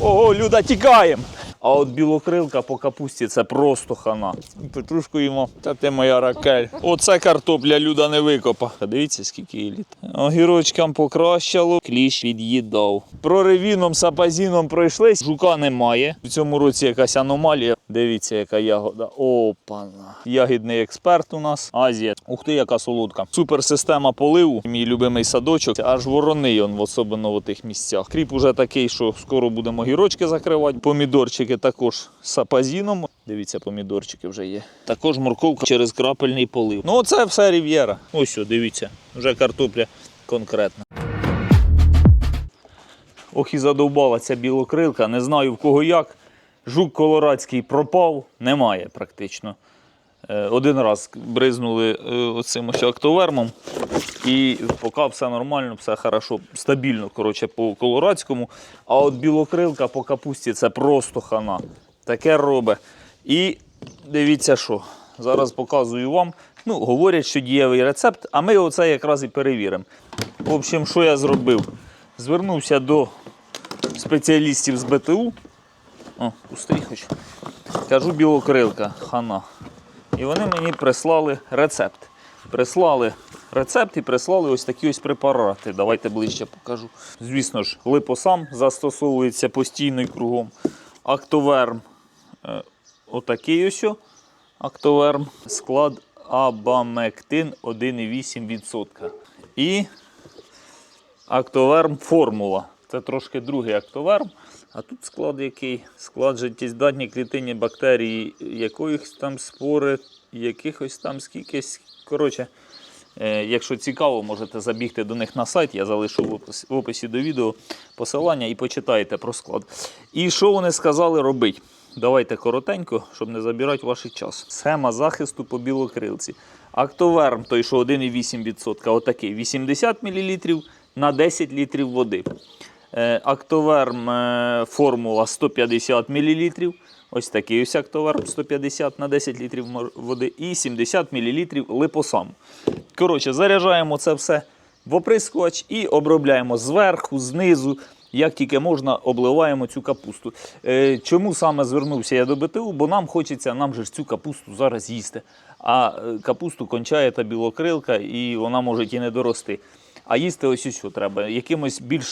Ого, Люда, тікаємо! А от білокрилка по капусті це просто хана. Петрушку їмо. Та ти моя ракель. Оце картопля люда не викопа. Дивіться, скільки її літ. Огірочкам покращало, кліщ від'їдав. Проривіном, сапазіном пройшлись. Жука немає. В цьому році якась аномалія. Дивіться, яка ягода. Опана. Ягідний експерт у нас. Азія. Ух ти, яка солодка. Суперсистема поливу. Мій любимий садочок. Аж ворони он, особливо в тих місцях. Кріп уже такий, що скоро будемо гірочки закривати. Помідорчики також з сапазіном. Дивіться, помідорчики вже є. Також морковка через крапельний полив. Ну, це все рів'єра. Ось, дивіться, вже картопля конкретна. Ох і задовбала ця білокрилка, не знаю в кого як. Жук колорадський пропав, немає практично. Е, Один раз бризнули е, оцим актовермом, і поки все нормально, все хорошо, стабільно коротше, по колорадському. А от білокрилка по капусті це просто хана. Таке робить. І дивіться що. Зараз показую вам. Ну, говорять, що дієвий рецепт, а ми оце якраз і перевіримо. В общем, що я зробив? Звернувся до спеціалістів з БТУ. О, пустий хоч. Кажу білокрилка, хана. І вони мені прислали рецепт. Прислали рецепт і прислали ось такі ось препарати. Давайте ближче покажу. Звісно ж, липосам застосовується постійно і кругом. Актоверм е, отакий ось. Актоверм. Склад абамектин 1,8%. І актоверм формула. Це трошки другий актоверм. А тут склад який? Склад життєздатні клітинні бактерії, якоїсь там спори, якихось там скількись. Коротше, е, якщо цікаво, можете забігти до них на сайт. Я залишу в описі до відео посилання і почитайте про склад. І що вони сказали робити? Давайте коротенько, щоб не забирати ваш час. Схема захисту по білокрилці. Актоверм, той, що 1,8%, отакий 80 мл на 10 літрів води. Е, Актоверм е, формула 150 мл. Ось такий ось актоверм 150 на 10 літрів води і 70 мл липосам. Коротше, заряджаємо це все в оприскувач і обробляємо зверху, знизу. Як тільки можна, обливаємо цю капусту. Е, чому саме звернувся я до БТУ? Бо нам хочеться, нам же ж цю капусту зараз їсти. А капусту кончає та білокрилка, і вона може і не дорости. А їсти ось що треба. Якимось більш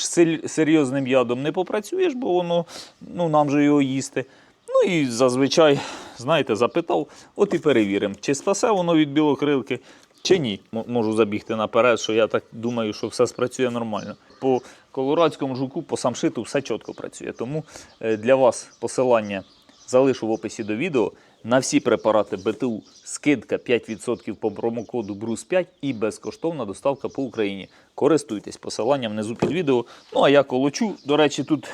серйозним ядом не попрацюєш, бо воно ну, нам же його їсти. Ну і зазвичай, знаєте, запитав, от і перевіримо, чи спасе воно від білокрилки, чи ні. Можу забігти наперед, що я так думаю, що все спрацює нормально. По колорадському жуку, по самшиту все чітко працює. Тому е, для вас посилання залишу в описі до відео. На всі препарати БТУ скидка 5% по промокоду BRUS5 і безкоштовна доставка по Україні. Користуйтесь посиланням внизу під відео. Ну а я колочу. До речі, тут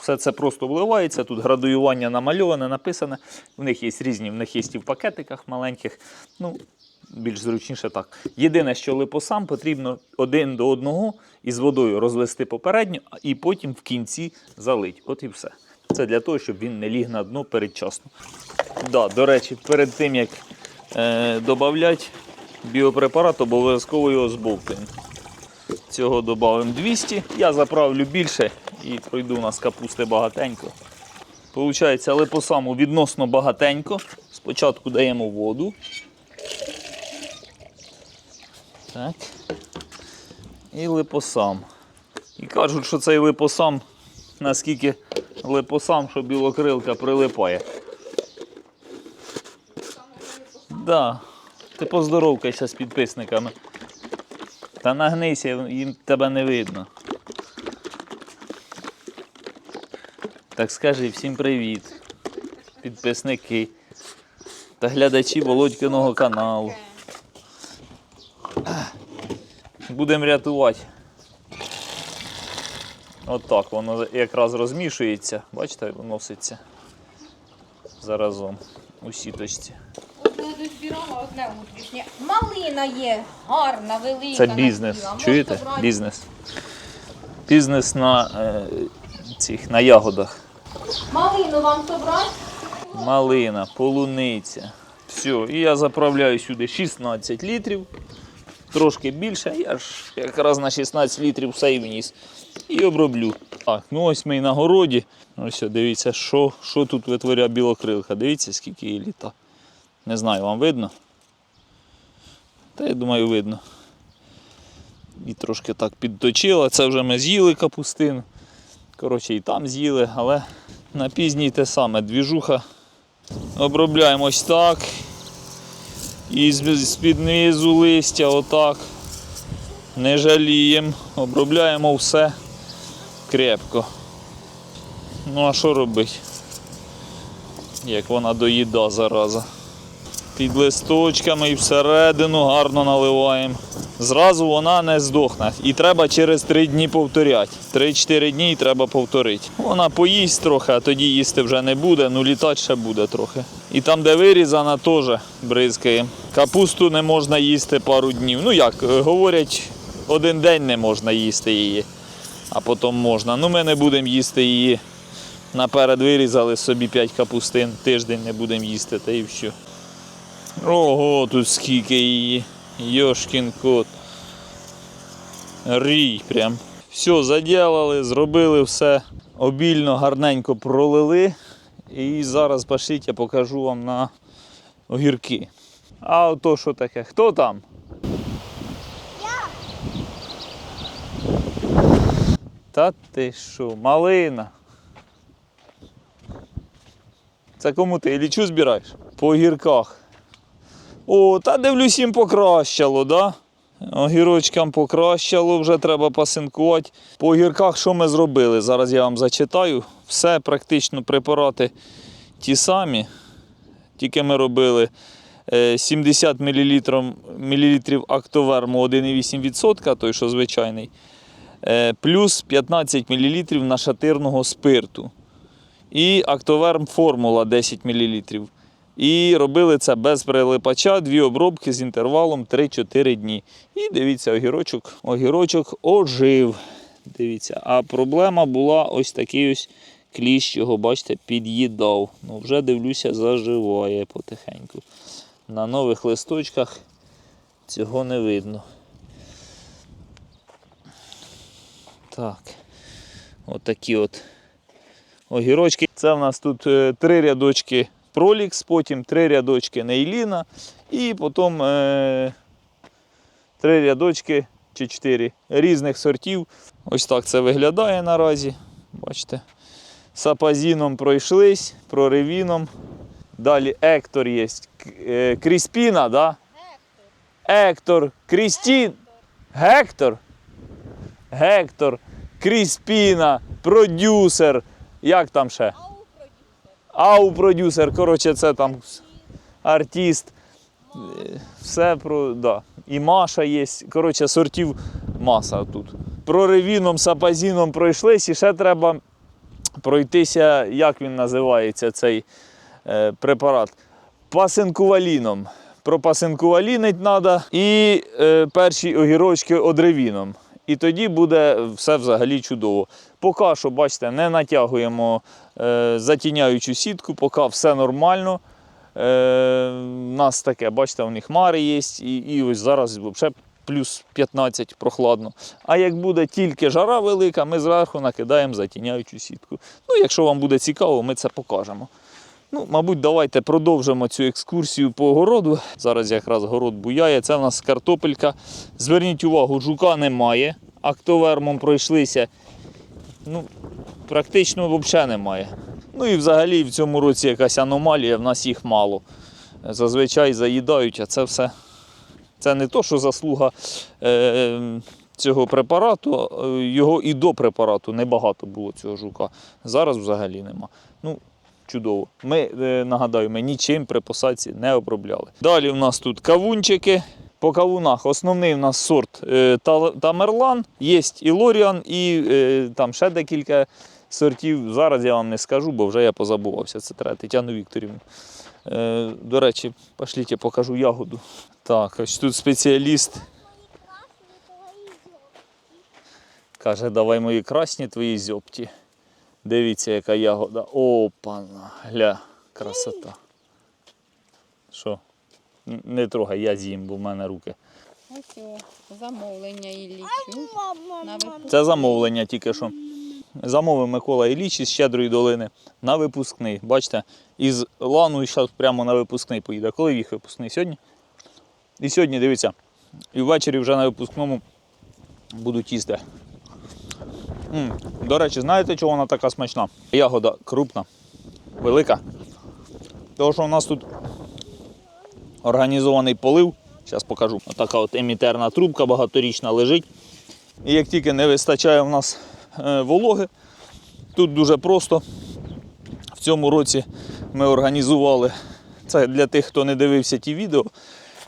все це просто вливається. Тут градуювання намальоване, написане. В них є різні, в них є і в пакетиках маленьких. Ну, більш зручніше так. Єдине, що липосам потрібно один до одного із водою розвести попередньо, і потім в кінці залить. От і все. Це для того, щоб він не ліг на дно передчасно. Да, до речі, перед тим як е, додати біопрепарат, обов'язково його збовтуємо. Цього додамо 200. Я заправлю більше і пройду у нас капусти багатенько. Получається, липосаму відносно багатенько. Спочатку даємо воду. Так. І липосам. І кажуть, що цей липосам, наскільки липосам, що білокрилка прилипає. Да. Ти поздоровкайся з підписниками. Та нагнися, їм тебе не видно. Так скажи всім привіт, підписники та глядачі Володькиного каналу. Будемо рятувати. Отак воно якраз розмішується. Бачите, вноситься заразом у сіточці. Одне дозбирала, одне внутрішнє. Малина є, гарна, велика. Це бізнес. наспіла. Чуєте? брати. Бізнес. Бізнес на е, цих на ягодах. Малину вам собрати? Малина, полуниця. Все, і я заправляю сюди 16 літрів. Трошки більше, я ж якраз на 16 літрів все вніс. І оброблю. Так, ну ось ми і на городі. Ось дивіться, що, що тут витворяє білокрилка. Дивіться, скільки її літа. Не знаю, вам видно? Та я думаю, видно. І трошки так підточила. Це вже ми з'їли капустину. Коротше, і там з'їли, але на пізній те саме. Двіжуха обробляємо ось так. І з-під низу листя отак. Не жаліємо. Обробляємо все крепко. Ну а що робити? Як вона доїда зараза. Під листочками і всередину гарно наливаємо. Зразу вона не здохне. І треба через 3 дні повторяти. 3-4 дні і треба повторити. Вона поїсть трохи, а тоді їсти вже не буде, ну літати ще буде трохи. І там, де вирізана, теж бризкаємо. Капусту не можна їсти пару днів. Ну як, говорять, один день не можна їсти її, а потім можна. Ну ми не будемо їсти її. Наперед вирізали собі 5 капустин, тиждень не будемо їсти, та і все. Ого, тут скільки її. Йошкін кот. Рій прям. Все, заділали, зробили все. Обільно, гарненько пролили. І зараз пошліть, я покажу вам на огірки. А ото що таке? Хто там? Та ти що, малина. Це кому ти? Лічу збираєш? По огірках. О, та дивлюсь, їм покращало, да? Огірочкам покращало, вже треба пасинкувати. По огірках що ми зробили? Зараз я вам зачитаю. Все практично препарати ті самі. Тільки ми робили е, 70 мл, мл актоверму 1,8%, той, що звичайний, е, плюс 15 мл нашатирного спирту. І актоверм формула 10 мл. І робили це без прилипача, дві обробки з інтервалом 3-4 дні. І дивіться, огірочок, огірочок ожив. Дивіться, а проблема була ось такий ось кліщ, його, бачите, під'їдав. Ну, вже дивлюся, заживає потихеньку. На нових листочках цього не видно. Так. Отакі от огірочки. Це в нас тут е, три рядочки пролікс, потім три рядочки нейліна і потім е, три рядочки чи чотири різних сортів. Ось так це виглядає наразі. Бачите. Сапазіном пройшлись, проривіном. Далі Ектор є. Е, Кріспіна, да? Ектор, Крістін. Гектор. Гектор, Кріспіна, продюсер. Як там ще? Ау продюсер, коротше, це там артист. Все про. Да. І Маша є. Коротше, сортів маса тут. Проривіном, сапазіном пройшлись, і ще треба пройтися, як він називається, цей е, препарат. Пасинкуваліном. Пропасинкувалінить треба і е, перші огірочки одревіном. І тоді буде все взагалі чудово. Поки що, бачите, не натягуємо затіняючу сітку, поки все нормально. Е, у нас таке, бачите, у них хмари є, і, і ось зараз взагалі плюс 15 прохладно. А як буде тільки жара велика, ми зверху накидаємо затіняючу сітку. Ну, якщо вам буде цікаво, ми це покажемо. Ну, мабуть, давайте продовжимо цю екскурсію по городу. Зараз якраз город буяє. Це в нас картопелька. Зверніть увагу, жука немає. Актовермом пройшлися. Ну, практично взагалі немає. Ну і взагалі в цьому році якась аномалія, в нас їх мало. Зазвичай заїдають, а це все. Це не то, що заслуга е, цього препарату, е, його і до препарату небагато було цього жука. Зараз взагалі нема. Ну, чудово. Ми, е, нагадаю, ми нічим при посадці не обробляли. Далі у нас тут кавунчики. По кавунах основний у нас сорт е, Тамерлан, є і Лоріан, і е, там ще декілька сортів. Зараз я вам не скажу, бо вже я позабувався. Це треба Тетяну Вікторівну. Е, до речі, пошліть, я покажу ягоду. Так, ось тут спеціаліст. Каже, давай мої красні твої зьобті. Дивіться, яка ягода. Опана, гля, красота. Що? Не трогай, я з'їм, бо в мене руки Ось о, замовлення і. На. Це замовлення тільки що. Замовив Микола Ілліч із Щедрої долини на випускний. Бачите, із лану і зараз прямо на випускний поїде. Коли їх випускний? Сьогодні? І сьогодні, дивіться, і ввечері вже на випускному будуть їсти. М, До речі, знаєте, чого вона така смачна? Ягода крупна, велика. Тому що у нас тут організований полив. Зараз покажу. Отака от емітерна трубка багаторічна лежить. І як тільки не вистачає в нас е, вологи, тут дуже просто. В цьому році ми організували це для тих, хто не дивився ті відео.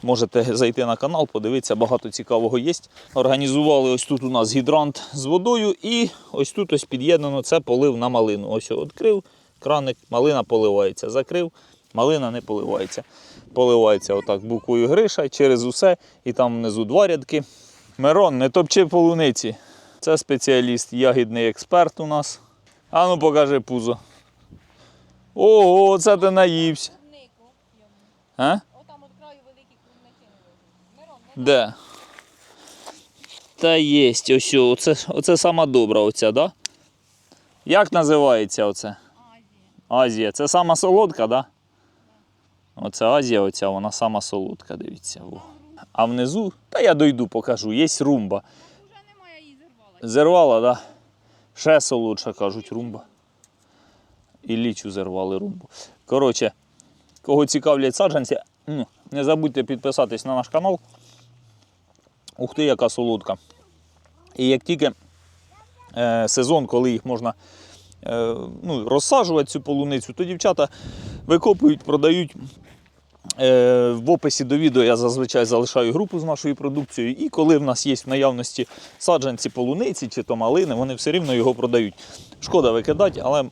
Можете зайти на канал, подивитися, багато цікавого є. Організували ось тут у нас гідрант з водою, і ось тут ось під'єднано це полив на малину. Ось відкрив, краник, малина поливається. Закрив, малина не поливається. Поливається отак буквою Гриша через усе, і там внизу два рядки. Мирон, не топчи полуниці. Це спеціаліст, ягідний експерт у нас. А ну покажи пузо. Ого, це ти наївся. А? Де? Та єсть, ось, оце, оце сама добра оця, да? Як називається оце? Азія. Азія. Це сама солодка, да? Оце Азія, оця, вона сама солодка, дивіться. Во. А внизу, та я дойду, покажу, є румба. Зервала, да? Ще солодша, кажуть, румба. І лічу зервали румбу. Коротше, кого цікавлять саджанці, не забудьте підписатись на наш канал. Ух ти, яка солодка. І як тільки е, сезон, коли їх можна е, ну, розсаджувати цю полуницю, то дівчата викопують, продають. Е, В описі до відео я зазвичай залишаю групу з нашою продукцією, і коли в нас є в наявності саджанці полуниці чи то малини, вони все рівно його продають. Шкода викидати, але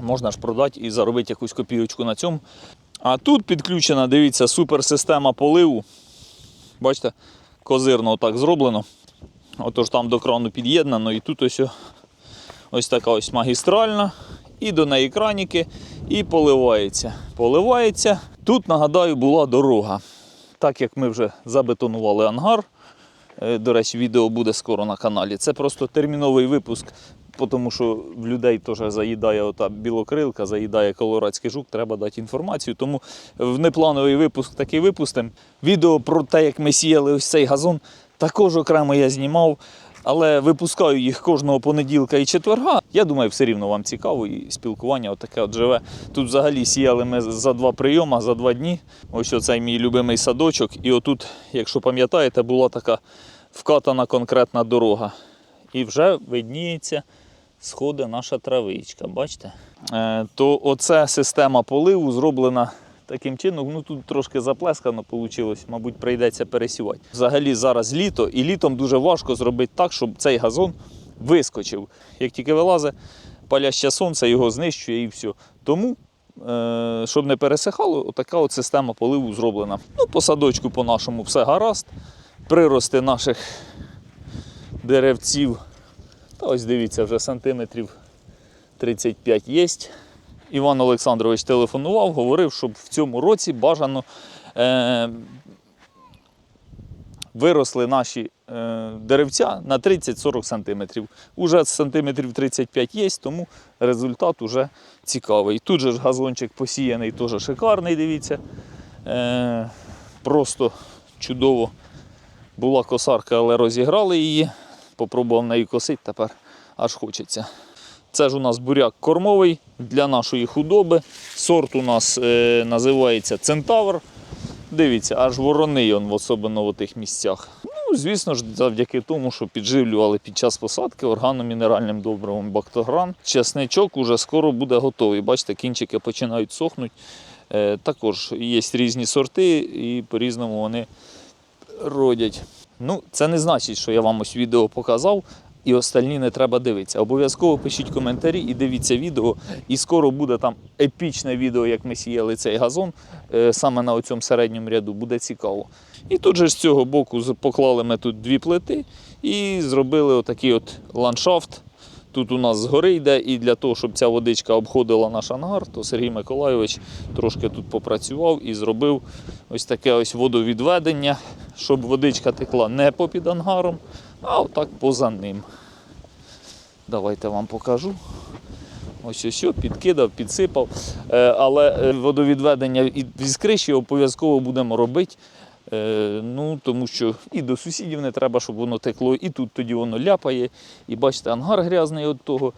можна ж продати і заробити якусь копійочку на цьому. А тут підключена, дивіться, суперсистема поливу. Бачите, козирно отак зроблено. Отож там до крану під'єднано, і тут ось, ось така ось магістральна. І до неї краніки, і поливається. Поливається. Тут, нагадаю, була дорога. Так як ми вже забетонували ангар. е, До речі, відео буде скоро на каналі. Це просто терміновий випуск, тому що в людей теж заїдає ота білокрилка, заїдає колорадський жук, треба дати інформацію. Тому в неплановий випуск такий випустимо. Відео про те, як ми сіяли ось цей газон, також окремо я знімав. Але випускаю їх кожного понеділка і четверга. Я думаю, все рівно вам цікаво і спілкування отаке от живе. Тут взагалі сіяли ми за два прийоми, за два дні. Ось оцей мій любимий садочок. І отут, якщо пам'ятаєте, була така вкатана конкретна дорога. І вже видніється, сходить наша травичка. Бачите? Е, то оця система поливу зроблена таким чином. Ну тут трошки заплескано вийшло, мабуть, прийдеться пересівати. Взагалі зараз літо, і літом дуже важко зробити так, щоб цей газон вискочив. Як тільки вилазить паляще сонце, його знищує і все. Тому. е, Щоб не пересихало, отака от система поливу зроблена. Ну, по садочку по нашому все гаразд. Прирости наших деревців. Та ось дивіться, вже сантиметрів 35 є. Іван Олександрович телефонував, говорив, щоб в цьому році бажано е, виросли наші е, деревця на 30-40 сантиметрів. Уже сантиметрів 35 є, тому результат уже цікавий. Тут же ж газончик посіяний, теж шикарний, дивіться. Е, просто чудово. Була косарка, але розіграли її. Попробував нею косити, тепер аж хочеться. Це ж у нас буряк кормовий для нашої худоби. Сорт у нас е, називається Центавр. Дивіться, аж ворони он, особливо в тих місцях. Ну, звісно ж, завдяки тому, що підживлювали під час посадки органомінеральним добривом бактогран. Чесничок уже скоро буде готовий. Бачите, кінчики починають сохнути. Е, також є різні сорти, і по-різному вони родять. Ну, це не значить, що я вам ось відео показав. І остальні не треба дивитися. Обов'язково пишіть коментарі і дивіться відео. І скоро буде там епічне відео, як ми сіяли цей газон е, саме на цьому середньому ряду. Буде цікаво. І тут же з цього боку поклали ми тут дві плити і зробили отакий от ландшафт. Тут у нас згори йде, і для того, щоб ця водичка обходила наш ангар, то Сергій Миколайович трошки тут попрацював і зробив ось таке ось водовідведення, щоб водичка текла не попід ангаром, а отак поза ним. Давайте вам покажу. Ось ось, підкидав, підсипав. Е, Але е, водовідведення із криші обов'язково будемо робити. Е, Ну, тому що і до сусідів не треба, щоб воно текло, і тут тоді воно ляпає. І бачите, ангар грязний від того.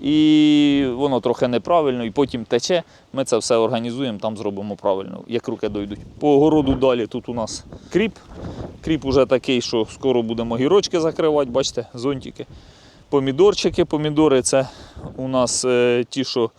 І воно трохи неправильно, і потім тече. Ми це все організуємо, там зробимо правильно, як руки дойдуть. По городу далі тут у нас кріп. Кріп уже такий, що скоро будемо гірочки закривати, бачите, зонтики. Помідорчики. Помідори це у нас е, ті, що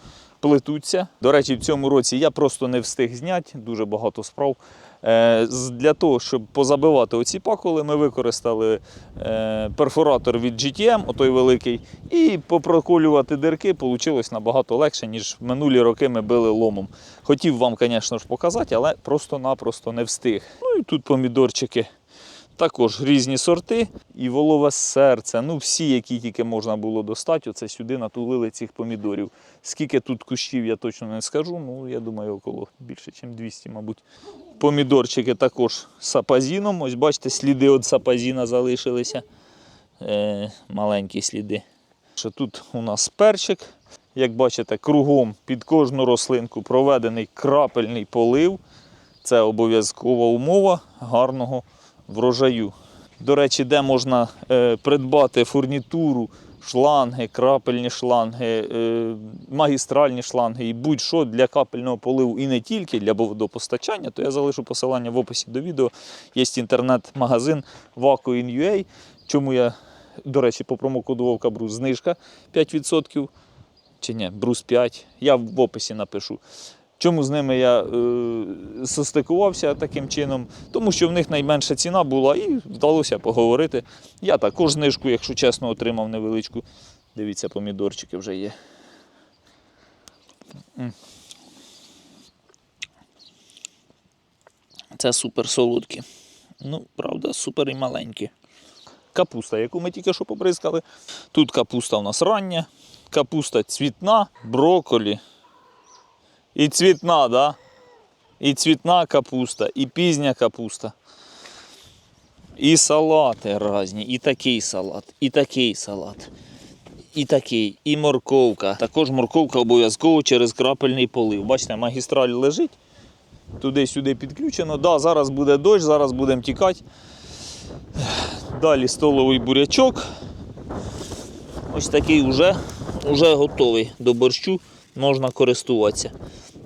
плетуться. До речі, в цьому році я просто не встиг зняти, дуже багато справ. Е, Для того, щоб позабивати оці паколи, ми використали е, перфоратор від GTM, отой великий, і попроколювати дирки вийшло набагато легше, ніж в минулі роки ми били ломом. Хотів вам, звісно ж, показати, але просто-напросто не встиг. Ну і тут помідорчики. Також різні сорти і волове серце. Ну, всі, які тільки можна було достати, оце сюди натулили цих помідорів. Скільки тут кущів, я точно не скажу. Ну, я думаю, около більше, ніж 200, мабуть. Помідорчики також з сапазіном. Ось бачите, сліди від сапазіна залишилися. Е, маленькі сліди. Що тут у нас перчик. Як бачите, кругом під кожну рослинку проведений крапельний полив. Це обов'язкова умова гарного врожаю. До речі, де можна е, придбати фурнітуру, шланги, крапельні шланги, е, магістральні шланги і будь-що для капельного поливу і не тільки для водопостачання, то я залишу посилання в описі до відео. Є інтернет-магазин Vaco.in.ua, чому я, до речі, по промокоду Вовка Брус знижка 5%. Чи ні, Брус 5. Я в описі напишу. Чому з ними я е, состикувався таким чином? Тому що в них найменша ціна була і вдалося поговорити. Я також знижку, якщо чесно, отримав невеличку. Дивіться, помідорчики вже є. Це супер солодкі. Ну, правда, супер і маленькі. Капуста, яку ми тільки що побризкали. Тут капуста у нас рання, капуста цвітна, броколі. І цвітна, да? І цвітна капуста, і пізня капуста. І салати різні, і такий салат, і такий салат, і такий, і морковка. Також морковка обов'язково через крапельний полив. Бачите, магістраль лежить, туди-сюди підключено. Да, зараз буде дощ, зараз будемо тікати. Далі столовий бурячок. Ось такий вже, вже готовий до борщу, можна користуватися.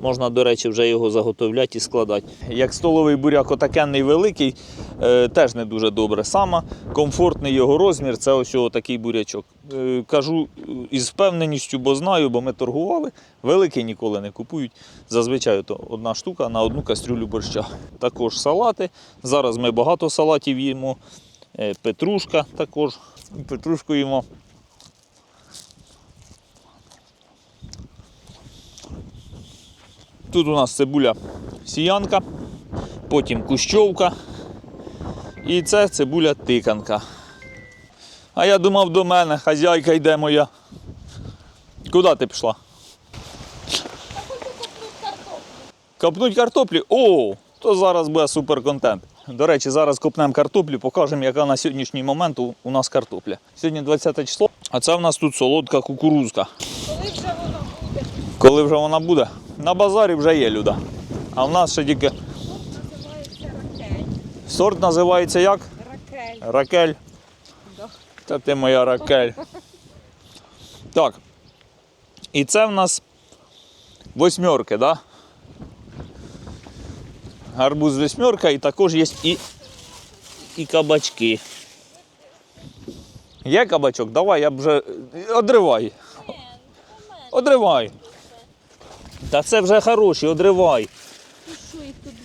Можна, до речі, вже його заготовляти і складати. Як столовий буряк отакенний великий, е, теж не дуже добре. Саме комфортний його розмір це ось такий бурячок. Е, кажу із впевненістю, бо знаю, бо ми торгували. Великий ніколи не купують. Зазвичай то одна штука на одну кастрюлю борща. Також салати. Зараз ми багато салатів їмо. Е, Петрушка також. Петрушку їмо. Тут у нас цибуля сіянка, потім кущовка. І це цибуля тиканка. А я думав до мене, хазяйка йде моя. Куди ти пішла? Копнуть картоплі? О, то зараз буде супер контент. До речі, зараз копнемо картоплю, покажемо, яка на сьогоднішній момент у, нас картопля. Сьогодні 20 число, а це в нас тут солодка кукурузка. Коли вже воно? Коли вже вона буде? На базарі вже є люда. А в нас ще тільки сорт називається як? Ракель. Ракель. Да. Та ти моя ракель. Так. І це в нас восьмерки, да? Гарбуз восьмерка і також є і, і кабачки. Є кабачок? Давай, я вже. Одривай. Одривай. Та це вже хороші, одривай.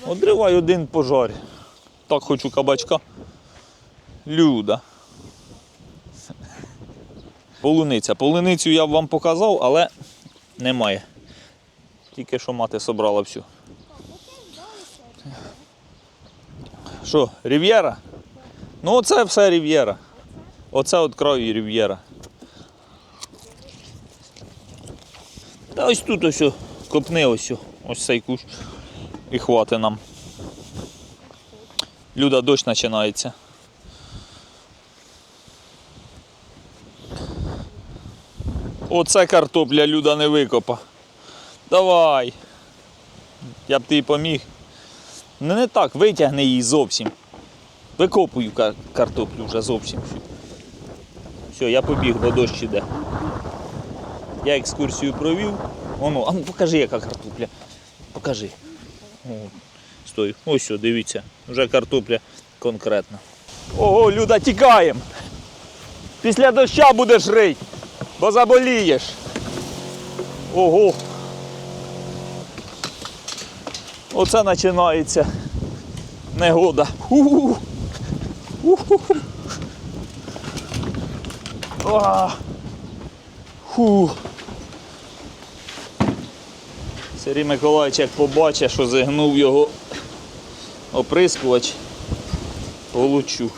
Два? Одривай один пожар. Так хочу кабачка. Люда. Полуниця. Полуницю я б вам показав, але немає. Тільки що мати собрала всю. Що, Рів'єра? Ну оце все Рів'єра. Оце от краю Рів'єра. Та ось тут ось копни ось, ось цей кущ. І хватить нам. Люда, дощ починається. Оце картопля Люда не викопа. Давай. Я б тобі поміг. Ну не так, витягни її зовсім. Викопую картоплю вже зовсім. Все, я побіг, бо дощ іде. Я екскурсію провів. Воно, а ну покажи, яка картопля. Покажи. О, стой. Ось що, дивіться. Вже картопля конкретна. Ого, Люда, тікаємо. Після доща будеш рить, бо заболієш. Ого. Оце починається негода. Ху-ху. Ху-ху-ху. А. Фу. Сергій Миколаївич, як побачить, що загнув його оприскувач, получу.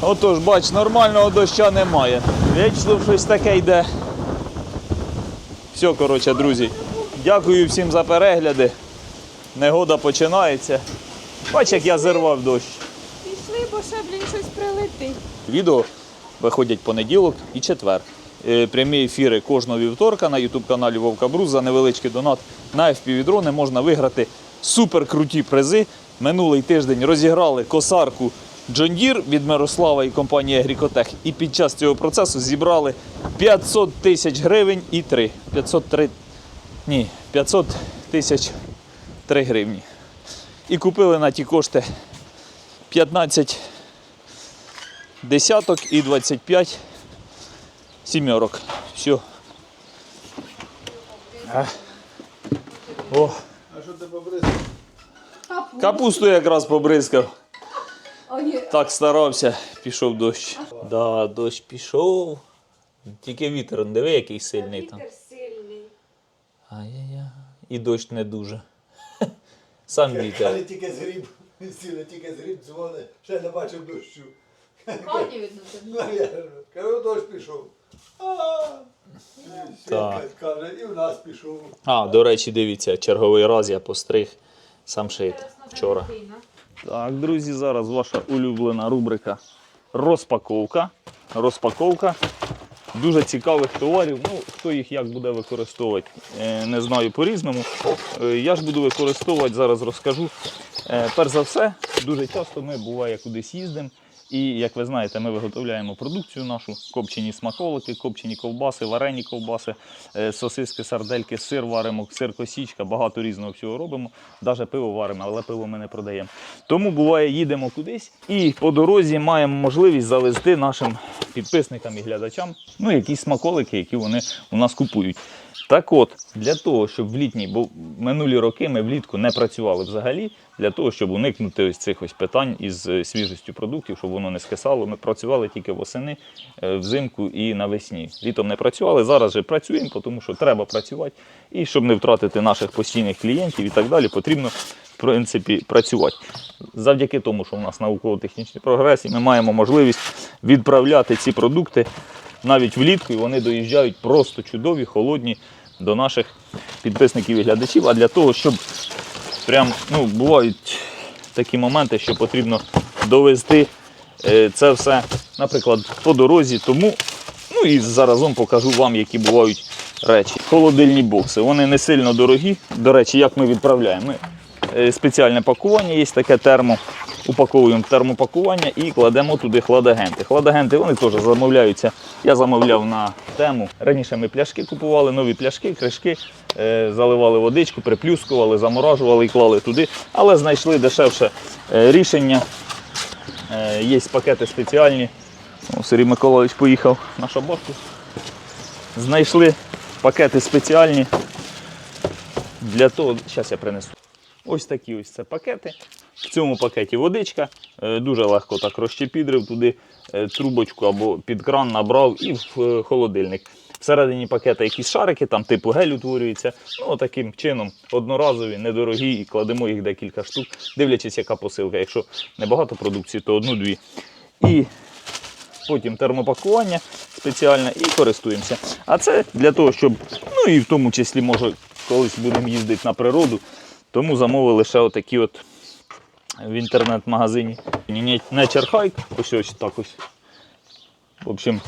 Отож, бач, нормального доща немає. Вічно щось таке йде. Все, коротше, друзі. Дякую всім за перегляди. Негода починається. Бач, як я зірвав дощ. Пішли, бо ще, блін, щось прилетить. Відео виходять понеділок і четвер. Е, Прямі ефіри кожного вівторка на YouTube каналі Вовка Брус за невеличкий донат на FPV-дрони можна виграти суперкруті призи. Минулий тиждень розіграли косарку Deere від Мирослава і компанії Агрікотех. І під час цього процесу зібрали 500 тисяч гривень і 3. 503, ні, 500 тисяч 3 гривні. І купили на ті кошти 15 десяток і 25 сімерок. Все. О, А що ти побризкав? капусту якраз побризкав. А Так старався, пішов дощ. Да, дощ пішов. Тільки вітер, диви, який сильний там. сильний. Ай-яй-яй. І дощ не дуже. Сам вітер. Але тільки згріб, сіли, тільки згріб дзвони, ще не бачив дощу. хаті видно. Ну, я кажу, дощ пішов. Так. Каже, і в нас пішов. А, до речі, дивіться, черговий раз я постриг сам шит вчора. Так, друзі, зараз ваша улюблена рубрика розпаковка. Розпаковка дуже цікавих товарів. Ну, хто їх як буде використовувати, е, не знаю по-різному. Е, Я ж буду використовувати, зараз розкажу. Е, Перш за все, дуже часто ми буває кудись їздимо. І як ви знаєте, ми виготовляємо продукцію нашу: копчені смаколики, копчені ковбаси, варені ковбаси, е, сосиски, сардельки, сир варимо, сир косічка, багато різного всього робимо. Навіть пиво варимо, але пиво ми не продаємо. Тому буває, їдемо кудись і по дорозі маємо можливість завезти нашим підписникам і глядачам ну, якісь смаколики, які вони у нас купують. Так от, для того, щоб в літній, бо минулі роки ми влітку не працювали взагалі, для того, щоб уникнути ось цих ось питань із е, свіжістю продуктів, щоб воно не скисало. Ми працювали тільки восени, е, взимку і навесні. Літом не працювали, зараз же працюємо, тому що треба працювати. І щоб не втратити наших постійних клієнтів і так далі, потрібно в принципі працювати. Завдяки тому, що у нас науково-технічний прогрес, і ми маємо можливість відправляти ці продукти навіть влітку, і вони доїжджають просто чудові, холодні до наших підписників і глядачів. А для того, щоб прям ну, бувають такі моменти, що потрібно довести е, це все, наприклад, по дорозі. Тому ну і заразом покажу вам, які бувають речі. Холодильні бокси. Вони не сильно дорогі. До речі, як ми відправляємо? Ми е, спеціальне пакування, є таке термо. Упаковуємо в термопакування і кладемо туди хладагенти. Хладагенти вони теж замовляються. Я замовляв на тему. Раніше ми пляшки купували, нові пляшки, кришки, е, заливали водичку, приплюскували, заморажували і клали туди. Але знайшли дешевше е, рішення. Е, Є пакети спеціальні. О, Сергій Миколаївич поїхав на шабашку. Знайшли пакети спеціальні для того. Зараз я принесу. Ось такі ось це пакети. В цьому пакеті водичка. Е, Дуже легко так розщепідрив туди е, трубочку або під кран набрав і в е, холодильник. Всередині пакета якісь шарики, там типу гель утворюється. Ну, таким чином одноразові, недорогі, і кладемо їх декілька штук, дивлячись, яка посилка. Якщо небагато продукції, то одну-дві. І потім термопакування спеціальне і користуємося. А це для того, щоб, ну і в тому числі, може, колись будемо їздити на природу, тому замовили ще отакі от в інтернет-магазині. Nature Hike, ось ось так ось. В общем,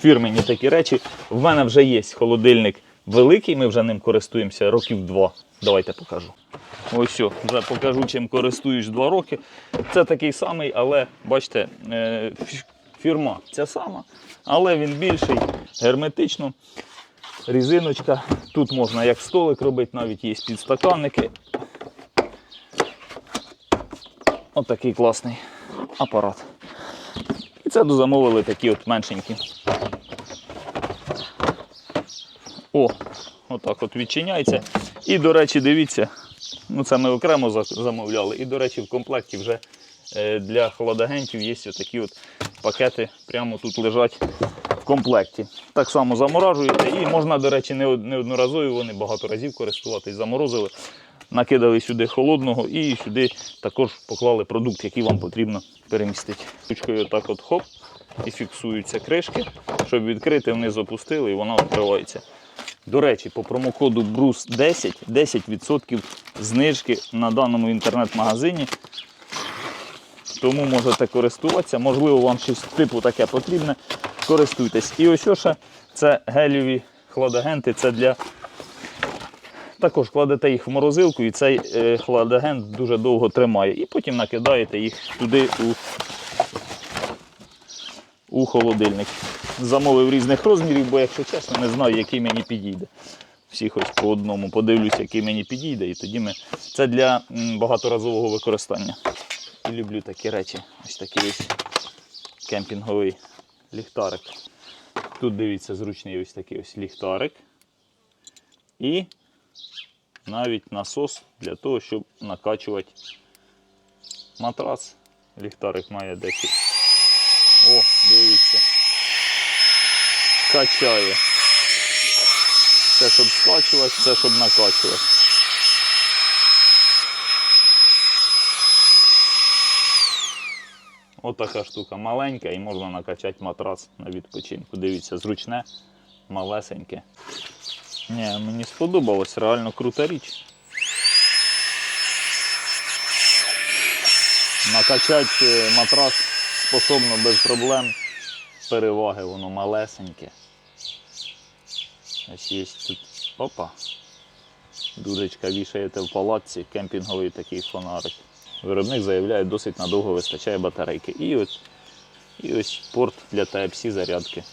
фірмені такі речі. В мене вже є холодильник великий, ми вже ним користуємося років два. Давайте покажу. Ось все, вже покажу, чим користуюсь два роки. Це такий самий, але бачите, е, фірма ця сама, але він більший, герметично. Різиночка. Тут можна як столик робити, навіть є підстаканники. Отакий класний апарат. І це дозамовили такі от меншенькі. О, отак от відчиняється. І, до речі, дивіться, ну це ми окремо замовляли. І, до речі, в комплекті вже е, для холодагентів є такі от пакети, прямо тут лежать в комплекті. Так само заморажуєте і можна, до речі, не од- не одноразові, вони багато разів користуватись, заморозили, накидали сюди холодного і сюди також поклали продукт, який вам потрібно перемістити. Ручкою так от хоп, і фіксуються кришки, щоб відкрити, вниз опустили і вона відкривається. До речі, по промокоду BRUS 10 10% знижки на даному інтернет-магазині. Тому можете користуватися. Можливо, вам щось типу таке потрібне. Користуйтесь. І ось ще це геліві хладагенти. Це для. Також кладете їх в морозилку, і цей е, хладагент дуже довго тримає. І потім накидаєте їх туди у, у холодильник. Замовив різних розмірів, бо, якщо чесно, не знаю, який мені підійде. Всіх ось по одному подивлюся, який мені підійде, і тоді ми. Це для багаторазового використання. І люблю такі речі. Ось такий ось кемпінговий ліхтарик. Тут дивіться, зручний ось такий ось ліхтарик. І навіть насос для того, щоб накачувати матрац. Ліхтарик має 10. О, дивіться. Качає. Це щоб скачувати, це щоб накачувати. Отака штука маленька і можна накачати матрац на відпочинку. Дивіться, зручне, малесеньке. Ні, мені сподобалось, реально крута річ. Накачати е, матрас способно без проблем. Переваги, воно малесеньке. Ось є тут. Опа. Дурочка вішаєте в палатці, кемпінговий такий фонарик. Виробник заявляє, досить надовго вистачає батарейки. І ось, і ось порт для Type-C зарядки.